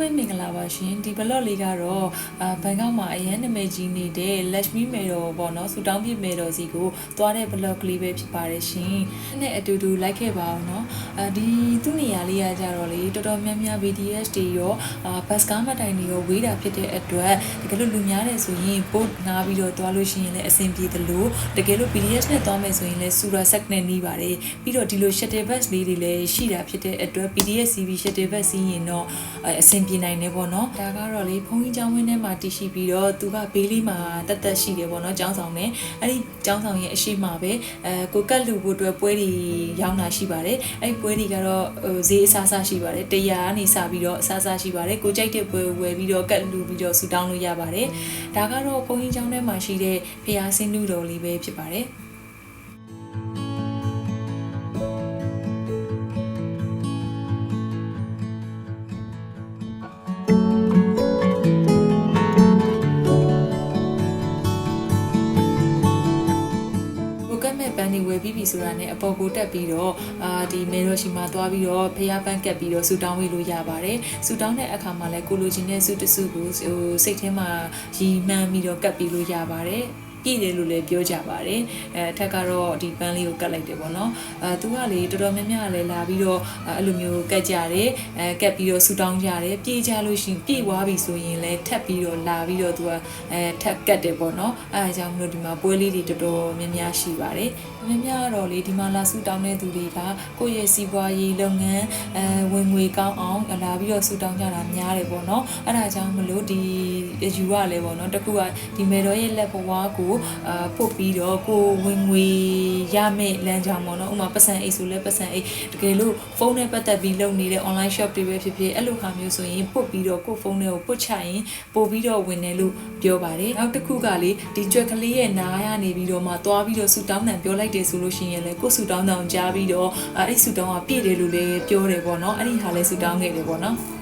ပဲမင်္ဂလာပါရှင်ဒီ blog လေးကတော့အာဘန်ကောက်မှာအရန်နာမည်ကြီးနေတဲ့ Lakshmi Mero ပေါ့နော်ဆူတောင်းပြမေတော်စီကိုသွားတဲ့ blog ကလေးပဲဖြစ်ပါတယ်ရှင်။နဲ့အတူတူလိုက်ခဲ့ပါအောင်နော်။အာဒီသူ့နေရာလေးကကြတော့လေတော်တော်များများ BTS တွေရောအာဘတ်စကားမတိုင်တွေရောဝေးတာဖြစ်တဲ့အတွက်တကယ်လို့လူများတယ်ဆိုရင်ပို့နာပြီးတော့သွားလို့ရှိရင်လည်းအဆင်ပြေသလိုတကယ်လို့ BTS နဲ့သွားမယ်ဆိုရင်လည်း Sura Sec နဲ့နှီးပါတယ်ပြီးတော့ဒီလို shuttle bus လေးတွေလည်းရှိတာဖြစ်တဲ့အတွက် BTS CV shuttle bus စီးရင်တော့အဲအဆင်ပြေနိုင်တယ်ပေါ့နော်ဒါကတော့လေဘုန်းကြီးကျောင်းဝင်းထဲမှာတည်ရှိပြီးတော့သူကဘေးလေးမှာတက်တက်ရှိတယ်ပေါ့နော်ကျောင်းဆောင်နဲ့အဲ့ဒီကျောင်းဆောင်ရဲ့အရှိမပဲအဲကိုကတ်လူဖို့အတွက်ပွဲတွေရောင်းတာရှိပါတယ်အဲ့ဒီပွဲတွေကတော့ဟိုဈေးအစားအစားရှိပါတယ်တရားကနေစပြီးတော့အစားအစားရှိပါတယ်ကိုကြိုက်တဲ့ပွဲဝယ်ပြီးတော့ကတ်လူပြီးတော့ဆူတောင်းလို့ရပါတယ်ဒါကတော့ဘုန်းကြီးကျောင်းထဲမှာရှိတဲ့ဖျားဆင်းနုတော်လေးပဲဖြစ်ပါတယ် ကိုကတ်မဲ့ပန်းတွေဝယ်ပြီးပြီဆိုတာနဲ့အပေါ်ကိုတက်ပြီးတော့အာဒီမေရိုရှိမှာသွားပြီးတော့ဖျားပန်းကက်ပြီးတော့ဆူတောင်းဝေးလို့ရပါတယ်ဆူတောင်းတဲ့အခါမှာလည်းကိုလိုချင်တဲ့ဆူတစုကိုဟိုစိတ်ထဲမှာရီမှန်းပြီးတော့ကတ်ပြီးလို့ရပါတယ် ပြည့်တယ်လို့လည်းပြောကြပါတယ်အဲအထက်ကတော့ဒီပန်းလေးကိုကတ်လိုက်တယ်ပေါ့နော်အဲသူကလေတော်တော်များများလည်းလာပြီးတော့အဲ့လိုမျိုးကတ်ကြတယ်အဲကတ်ပြီးတော့ဆူတောင်းကြတယ်ပြေးကြလို့ရှိရင်ပြေးသွားပြီဆိုရင်လည်းထပ်ပြီးတော့လာပြီးတော့သူကအဲထပ်ကတ်တယ်ပေါ့နော်အဲအကြောင်းမလို့ဒီမှာပွဲလေးတွေတော်တော်များများရှိပါတယ်များများတော့လေဒီမှာလာဆူတောင်းတဲ့သူတွေကကိုယ့်ရဲ့စီးပွားရေးလုပ်ငန်းအဲဝင်ငွေကောင်းအောင်လာပြီးတော့ဆူတောင်းကြတာများတယ်ပေါ့နော်အဲဒါကြောင့်မလို့ဒီယူရလဲပေါ့နော်တကူကဒီမေတော်ရဲ့လက်ဘဝကိုအာပုတ်ပြီးတော့ကိုဝင်ငွေရမယ့်လမ်းကြောင်းပေါ့နော်ဥပမာပတ်စံအိတ်ဆိုလဲပတ်စံအိတ်တကယ်လို့ဖုန်းနဲ့ပတ်သက်ပြီးလုပ်နေတဲ့ online shop တွေပဲဖြစ်ဖြစ်အဲ့လိုဟာမျိုးဆိုရင်ပုတ်ပြီးတော့ကိုဖုန်းထဲကိုပုတ်ချရင်ပို့ပြီးတော့ဝင်တယ်လို့ပြောပါတယ်နောက်တစ်ခုကလေဒီကြွက်ကလေးရဲ့နားရနေပြီးတော့မှသွားပြီးတော့ဆူတောင်းတန်ပြောလိုက်တယ်ဆိုလို့ရှိရင်လည်းကိုဆူတောင်းတန်ကိုကြားပြီးတော့အဲ့ဒီဆူတောင်းကပြည့်တယ်လို့လည်းပြောတယ်ပေါ့နော်အဲ့ဒီဟာလည်းဆူတောင်းခဲ့တယ်ပေါ့နော်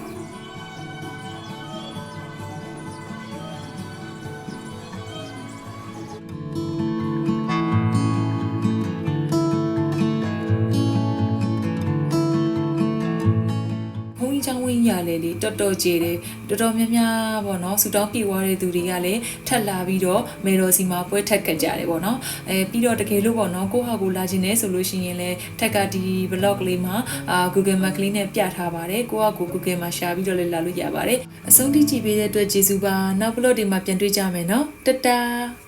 ဘုန်းကြီးကျောင်းဝင်းရလေလေတော်တော်ကြည်တယ်တော်တော်များများပေါ့နော်ဆူတောင်းပြေသွားတဲ့သူတွေကလည်းထက်လာပြီးတော့မေတော်စီမှာပွဲထက်ကကြတယ်ပေါ့နော်အဲပြီးတော့တကယ်လို့ပေါ့နော်ကိုဟာကိုလာခြင်းနဲ့ဆိုလို့ရှိရင်လည်းထက်ကဒီ blog လေးမှာအာ Google Map လေးနဲ့ပြထားပါတယ်ကိုဟာကို Google မှာရှာပြီးတော့လည်းလာလို့ရပါတယ်အဆုံးထိကြည့်ပေးတဲ့အတွက်ကျေးဇူးပါနောက် blog တွေမှာပြန်တွေ့ကြမယ်နော်တတား